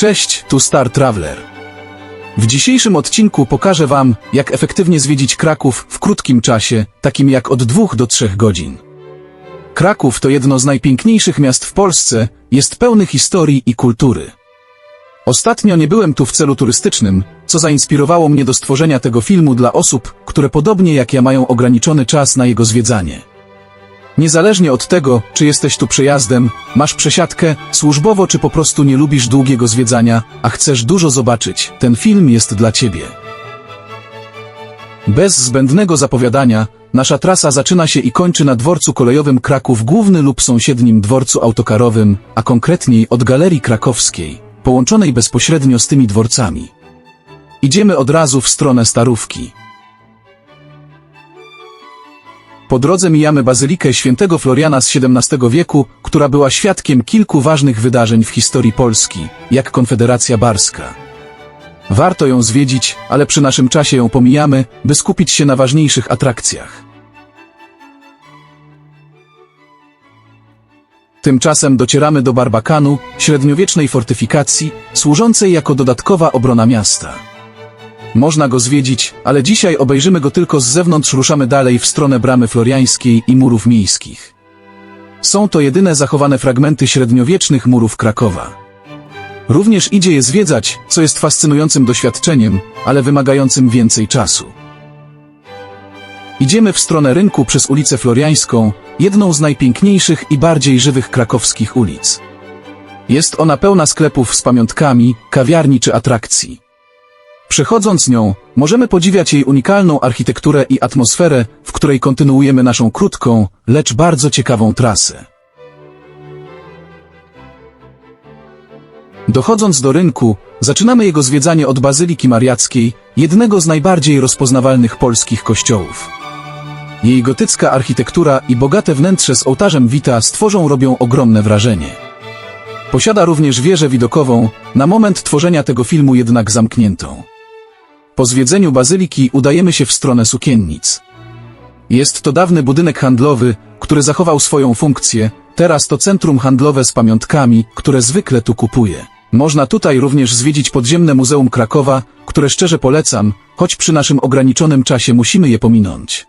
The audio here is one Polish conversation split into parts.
Cześć, tu Star Traveler. W dzisiejszym odcinku pokażę Wam, jak efektywnie zwiedzić Kraków w krótkim czasie, takim jak od dwóch do trzech godzin. Kraków to jedno z najpiękniejszych miast w Polsce, jest pełny historii i kultury. Ostatnio nie byłem tu w celu turystycznym, co zainspirowało mnie do stworzenia tego filmu dla osób, które podobnie jak ja mają ograniczony czas na jego zwiedzanie. Niezależnie od tego, czy jesteś tu przejazdem, masz przesiadkę, służbowo czy po prostu nie lubisz długiego zwiedzania, a chcesz dużo zobaczyć, ten film jest dla Ciebie. Bez zbędnego zapowiadania, nasza trasa zaczyna się i kończy na dworcu kolejowym Kraków Główny lub sąsiednim dworcu autokarowym, a konkretniej od Galerii Krakowskiej, połączonej bezpośrednio z tymi dworcami. Idziemy od razu w stronę Starówki. Po drodze mijamy bazylikę świętego Floriana z XVII wieku, która była świadkiem kilku ważnych wydarzeń w historii Polski, jak Konfederacja Barska. Warto ją zwiedzić, ale przy naszym czasie ją pomijamy, by skupić się na ważniejszych atrakcjach. Tymczasem docieramy do Barbakanu, średniowiecznej fortyfikacji, służącej jako dodatkowa obrona miasta. Można go zwiedzić, ale dzisiaj obejrzymy go tylko z zewnątrz, ruszamy dalej w stronę bramy floriańskiej i murów miejskich. Są to jedyne zachowane fragmenty średniowiecznych murów Krakowa. Również idzie je zwiedzać, co jest fascynującym doświadczeniem, ale wymagającym więcej czasu. Idziemy w stronę rynku przez ulicę Floriańską, jedną z najpiękniejszych i bardziej żywych krakowskich ulic. Jest ona pełna sklepów z pamiątkami, kawiarni czy atrakcji. Przechodząc nią, możemy podziwiać jej unikalną architekturę i atmosferę, w której kontynuujemy naszą krótką, lecz bardzo ciekawą trasę. Dochodząc do rynku, zaczynamy jego zwiedzanie od Bazyliki Mariackiej, jednego z najbardziej rozpoznawalnych polskich kościołów. Jej gotycka architektura i bogate wnętrze z ołtarzem wita stworzą robią ogromne wrażenie. Posiada również wieżę widokową, na moment tworzenia tego filmu jednak zamkniętą. Po zwiedzeniu bazyliki udajemy się w stronę sukiennic. Jest to dawny budynek handlowy, który zachował swoją funkcję, teraz to centrum handlowe z pamiątkami, które zwykle tu kupuje. Można tutaj również zwiedzić podziemne Muzeum Krakowa, które szczerze polecam, choć przy naszym ograniczonym czasie musimy je pominąć.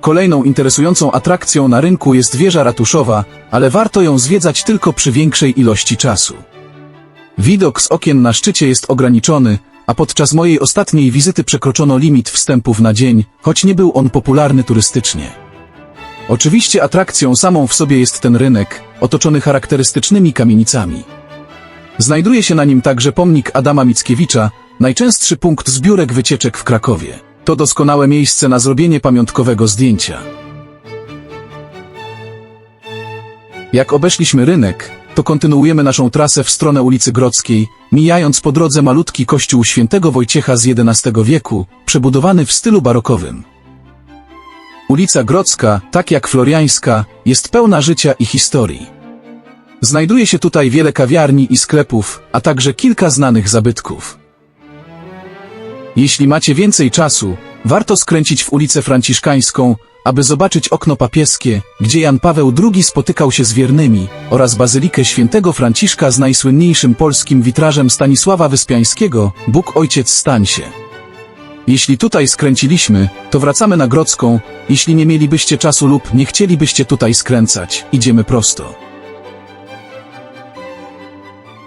Kolejną interesującą atrakcją na rynku jest wieża ratuszowa, ale warto ją zwiedzać tylko przy większej ilości czasu. Widok z okien na szczycie jest ograniczony, a podczas mojej ostatniej wizyty przekroczono limit wstępów na dzień, choć nie był on popularny turystycznie. Oczywiście atrakcją samą w sobie jest ten rynek, otoczony charakterystycznymi kamienicami. Znajduje się na nim także pomnik Adama Mickiewicza, najczęstszy punkt zbiórek wycieczek w Krakowie. To doskonałe miejsce na zrobienie pamiątkowego zdjęcia. Jak obeszliśmy rynek, to kontynuujemy naszą trasę w stronę ulicy Grodzkiej, mijając po drodze malutki kościół świętego Wojciecha z XI wieku, przebudowany w stylu barokowym. Ulica Grodzka, tak jak Floriańska, jest pełna życia i historii. Znajduje się tutaj wiele kawiarni i sklepów, a także kilka znanych zabytków. Jeśli macie więcej czasu, warto skręcić w ulicę Franciszkańską, aby zobaczyć okno papieskie, gdzie Jan Paweł II spotykał się z wiernymi, oraz bazylikę świętego Franciszka z najsłynniejszym polskim witrażem Stanisława Wyspiańskiego, Bóg Ojciec stań się. Jeśli tutaj skręciliśmy, to wracamy na Grodzką, jeśli nie mielibyście czasu lub nie chcielibyście tutaj skręcać, idziemy prosto.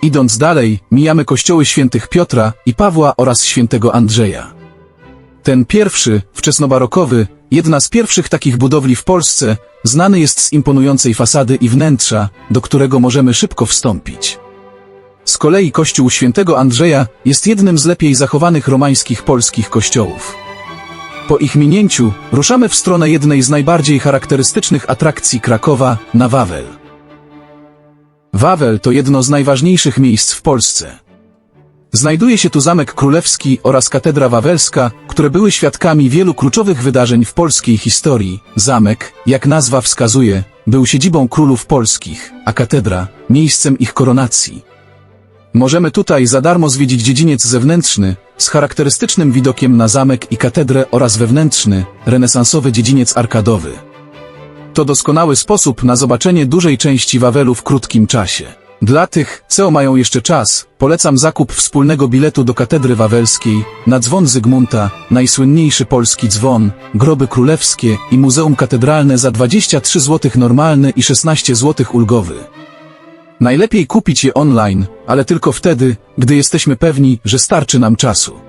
Idąc dalej, mijamy kościoły świętych Piotra i Pawła oraz świętego Andrzeja. Ten pierwszy, wczesnobarokowy, jedna z pierwszych takich budowli w Polsce, znany jest z imponującej fasady i wnętrza, do którego możemy szybko wstąpić. Z kolei kościół świętego Andrzeja jest jednym z lepiej zachowanych romańskich polskich kościołów. Po ich minięciu ruszamy w stronę jednej z najbardziej charakterystycznych atrakcji Krakowa, na Wawel. Wawel to jedno z najważniejszych miejsc w Polsce. Znajduje się tu Zamek Królewski oraz Katedra Wawelska, które były świadkami wielu kluczowych wydarzeń w polskiej historii. Zamek, jak nazwa wskazuje, był siedzibą królów polskich, a katedra miejscem ich koronacji. Możemy tutaj za darmo zwiedzić dziedziniec zewnętrzny, z charakterystycznym widokiem na zamek i katedrę oraz wewnętrzny, renesansowy dziedziniec arkadowy. To doskonały sposób na zobaczenie dużej części Wawelu w krótkim czasie. Dla tych, co mają jeszcze czas, polecam zakup wspólnego biletu do Katedry Wawelskiej, na dzwon Zygmunta, najsłynniejszy polski dzwon, groby królewskie i Muzeum Katedralne za 23 zł normalny i 16 zł ulgowy. Najlepiej kupić je online, ale tylko wtedy, gdy jesteśmy pewni, że starczy nam czasu.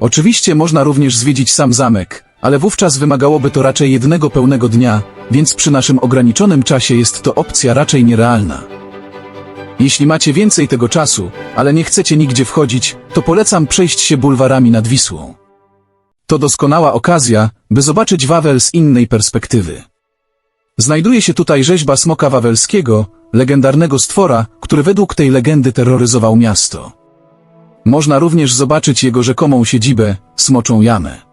Oczywiście można również zwiedzić sam zamek, ale wówczas wymagałoby to raczej jednego pełnego dnia, więc przy naszym ograniczonym czasie jest to opcja raczej nierealna. Jeśli macie więcej tego czasu, ale nie chcecie nigdzie wchodzić, to polecam przejść się bulwarami nad Wisłą. To doskonała okazja, by zobaczyć Wawel z innej perspektywy. Znajduje się tutaj rzeźba smoka wawelskiego, legendarnego stwora, który według tej legendy terroryzował miasto. Można również zobaczyć jego rzekomą siedzibę, smoczą jamę.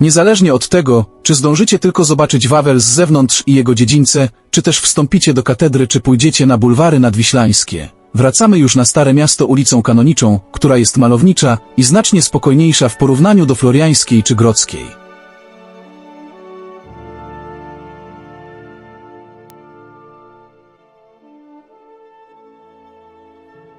Niezależnie od tego, czy zdążycie tylko zobaczyć Wawel z zewnątrz i jego dziedzińce, czy też wstąpicie do katedry, czy pójdziecie na bulwary nadwiślańskie, wracamy już na Stare Miasto ulicą Kanoniczą, która jest malownicza i znacznie spokojniejsza w porównaniu do Floriańskiej czy Grodzkiej.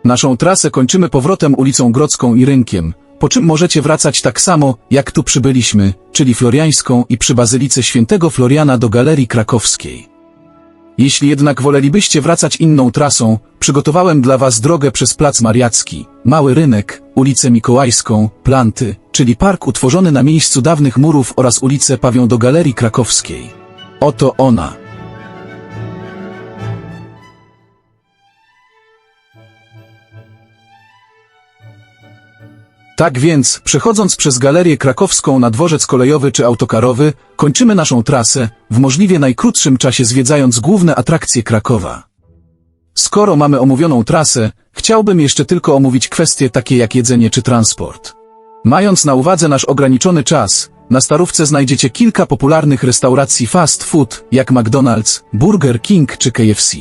Naszą trasę kończymy powrotem ulicą Grodzką i Rynkiem, po czym możecie wracać tak samo, jak tu przybyliśmy, czyli Floriańską i przy Bazylice Świętego Floriana do Galerii Krakowskiej. Jeśli jednak wolelibyście wracać inną trasą, przygotowałem dla Was drogę przez Plac Mariacki, Mały Rynek, ulicę Mikołajską, Planty, czyli park utworzony na miejscu dawnych murów oraz ulicę Pawią do Galerii Krakowskiej. Oto ona. Tak więc, przechodząc przez galerię krakowską na dworzec kolejowy czy autokarowy, kończymy naszą trasę, w możliwie najkrótszym czasie zwiedzając główne atrakcje Krakowa. Skoro mamy omówioną trasę, chciałbym jeszcze tylko omówić kwestie takie jak jedzenie czy transport. Mając na uwadze nasz ograniczony czas, na Starówce znajdziecie kilka popularnych restauracji fast food, jak McDonald's, Burger King czy KFC.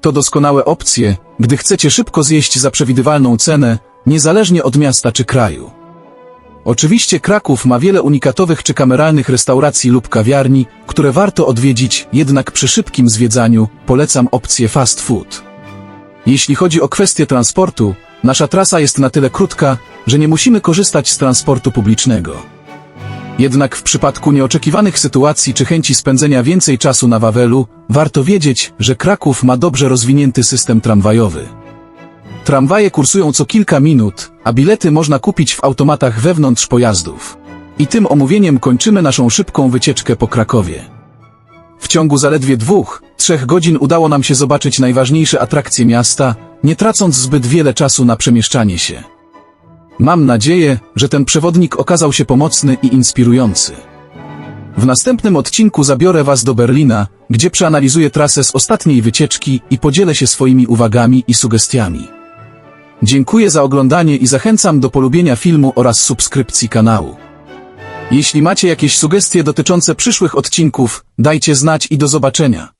To doskonałe opcje, gdy chcecie szybko zjeść za przewidywalną cenę, niezależnie od miasta czy kraju. Oczywiście Kraków ma wiele unikatowych czy kameralnych restauracji lub kawiarni, które warto odwiedzić, jednak przy szybkim zwiedzaniu polecam opcję fast food. Jeśli chodzi o kwestię transportu, nasza trasa jest na tyle krótka, że nie musimy korzystać z transportu publicznego. Jednak w przypadku nieoczekiwanych sytuacji czy chęci spędzenia więcej czasu na Wawelu, warto wiedzieć, że Kraków ma dobrze rozwinięty system tramwajowy. Tramwaje kursują co kilka minut, a bilety można kupić w automatach wewnątrz pojazdów. I tym omówieniem kończymy naszą szybką wycieczkę po Krakowie. W ciągu zaledwie dwóch, trzech godzin udało nam się zobaczyć najważniejsze atrakcje miasta, nie tracąc zbyt wiele czasu na przemieszczanie się. Mam nadzieję, że ten przewodnik okazał się pomocny i inspirujący. W następnym odcinku zabiorę Was do Berlina, gdzie przeanalizuję trasę z ostatniej wycieczki i podzielę się swoimi uwagami i sugestiami. Dziękuję za oglądanie i zachęcam do polubienia filmu oraz subskrypcji kanału. Jeśli macie jakieś sugestie dotyczące przyszłych odcinków, dajcie znać i do zobaczenia.